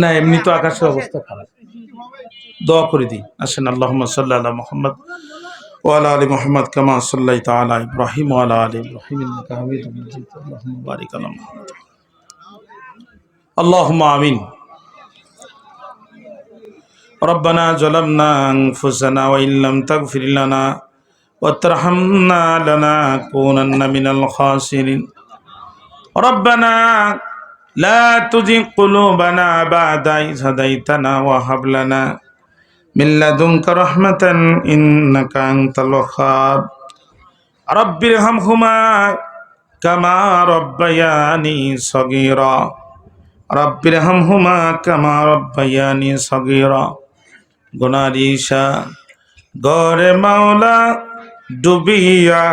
না এমনি তো আকাশের অবস্থা খারাপ দোয়া করে দিই আসেন আল্লাহ সাল্লাহ আলা মোহাম্মদ ওয়ালা আলী মোহাম্মদ কামা সাল্লাহ তালা ইব্রাহিম ওয়ালা আলী ইব্রাহিম ইন্নাকা হামিদুম মাজিদ আল্লাহুম্মা বারিক আলা মুহাম্মদ اللهم آمين ربنا ظلمنا أنفسنا وإن لم تغفر لنا وترحمنا لنكونن من الخاسرين ربنا لا تزغ قلوبنا بعد إذ هديتنا وهب لنا من لدنك رحمة إنك أنت الوهاب رب ارحمهما كما ربياني صغيرا رب ارحمهما كما ربياني صغيرا গুনারিশা গরে মাওলা ডুবিয়া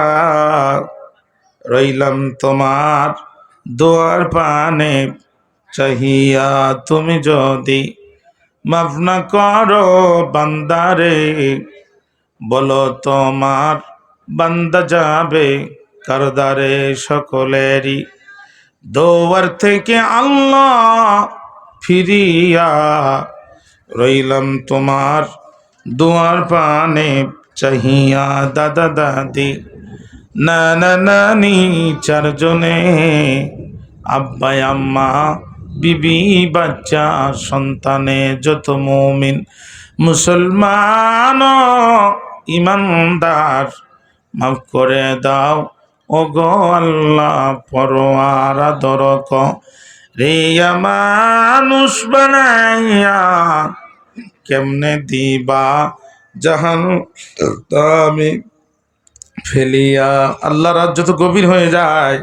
রইলাম তোমার দোয়ার পানে চাহিয়া তুমি যদি মাফ না করো বান্দারে, বলো তোমার বান্দা যাবে কারদারে সকলেরই। দোয়ার থেকে আল্লাহ ফিরিয়া রইলাম তোমার দুয়ার পানে চাহিয়া দাদা দাদি। নানা নানি চারজনে, আব্বাই, আম্মা, বিবি, বাচ্চা, সন্তানে যত মমিন, মুসলমান, ইমানদার, মাফ করে দাও। ও গো আল্লাহ, পরোয়ার আদর ক রিয়া মানুষ বানাইয়া কেমনে দিবা? জাহান আমি ফেলিয়া আল্লাহ রাজ্য তো গভীর হয়ে যায়,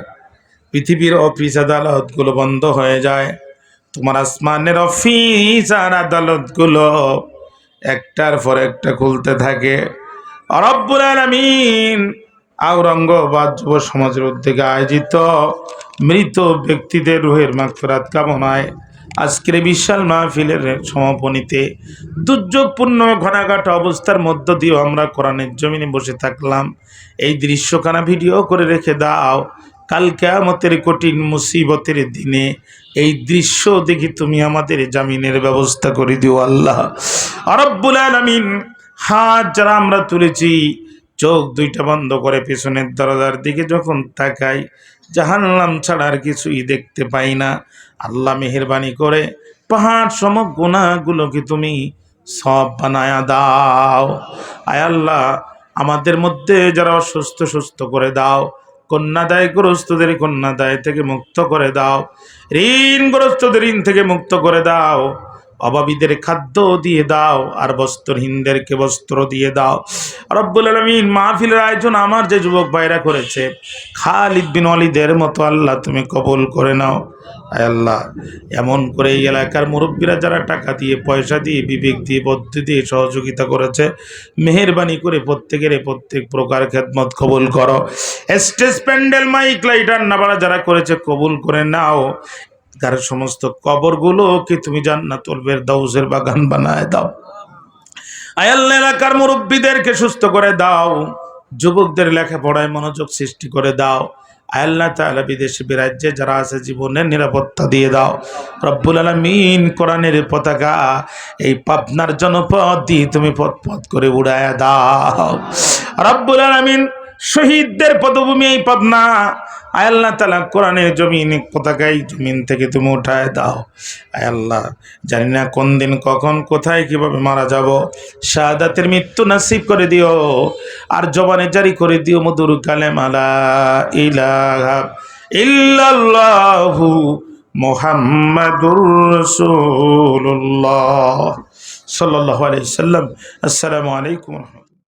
পৃথিবীর অফিস আদালতগুলো বন্ধ হয়ে যায়। তোমার আসমানের অফিস আর আদালতগুলো একটার পর একটা খুলতে থাকে। রব্বুল আলামিন আওরঙ্গাবাদ যুব সমাজের উদ্যোগে আয়োজিত মৃত ব্যক্তিদের রুহের মাগফিরাত কামনায় আজকের বিশাল মাহফিলের সমাপনীতে দুর্যোগপূর্ণ ঘনাঘাট অবস্থার মধ্য দিয়েও আমরা কোরআনের জমিনে বসে থাকলাম। এই দৃশ্যখানা ভিডিও করে রেখে দাও। কাল কেয়ামতের কঠিন মুসিবতের দিনে এই দৃশ্য দেখি তুমি আমাদের জামিনের ব্যবস্থা করে দিও আল্লাহ। আরব্বুল আলামিন, হাত যারা আমরা তুলেছি, চোখ দুইটা বন্ধ করে পেছনের দরজার দিকে যখন তাকাই জাহান্নাম ছাড়া আর কিছুই দেখতে পাই না। আল্লাহ মেহরবানি করে, পাহাড় সম গুণাগুলোকে তুমি সব বানায়া দাও। আয় আল্লাহ, আমাদের মধ্যে যারা অসুস্থ সুস্থ করে দাও কন্যাদায়গ্রস্তদের কন্যাদায় থেকে মুক্ত করে দাও ঋণগ্রস্তদের ঋণ থেকে মুক্ত করে দাও। অভাবীদের খাদ্য দিয়ে দাও, আর বস্ত্রহীনদেরকে বস্ত্র দিয়ে দাও। রব্বুল আলমিন মাহফিলের আয়োজন আমার যে যুবক ভাইরা করেছে, খালিদ বিন অলিদের মতো আল্লাহ তুমি কবুল করে নাও। আল্লাহ, এমন করে এই এলাকার মুরব্বীরা যারা টাকা দিয়ে, পয়সা দিয়ে, বিবেক দিয়ে, বুদ্ধি দিয়ে সহযোগিতা করেছে, মেহরবানি করে প্রত্যেকের প্রত্যেক প্রকার খেদমত কবুল করো। স্টেজ প্যান্ডেল, মাইক লাইটার নাবারা যারা করেছে, কবুল করে নাও। তার সমস্ত কবরগুলোকে তুমি জান্নাতুল ফেরদাউসের বাগান বানায় দাও। আয়াল্লা এলাকার মুরব্বীদেরকে সুস্থ করে দাও। যুবকদের লেখাপড়ায় মনোযোগ সৃষ্টি করে দাও। আয়াল্লাহ তাআলা বিদেশে বিরাজ্যে যারা আছে জীবনের নিরাপত্তা দিয়ে দাও। রব্বুল আলমিন কোরআনের পতাকা এই পাবনার জনপদ দিয়ে তুমি পথ পথ করে উড়ায় দাও। রব্বুল আলমিন শহীদদের পদভূমি এই পাবনা। আয় আল্লাহ তালা কোরআনের জমিন পতাকাই জমিন থেকে তুমি উঠায় দাও। আয় আল্লাহ, জানি না কোন দিন, কখন, কোথায়, কীভাবে মারা যাব। শাহাদাতের মৃত্যু নাসিব করে দিও, আর জবানে জারি করে দিও মধুর কালেম আলা ইলাহা ইল্লাল্লাহু মোহাম্মদুর রসুল্লাহ সাল্লাহ আলাইসাল্লাম আসসালামু আলাইকুম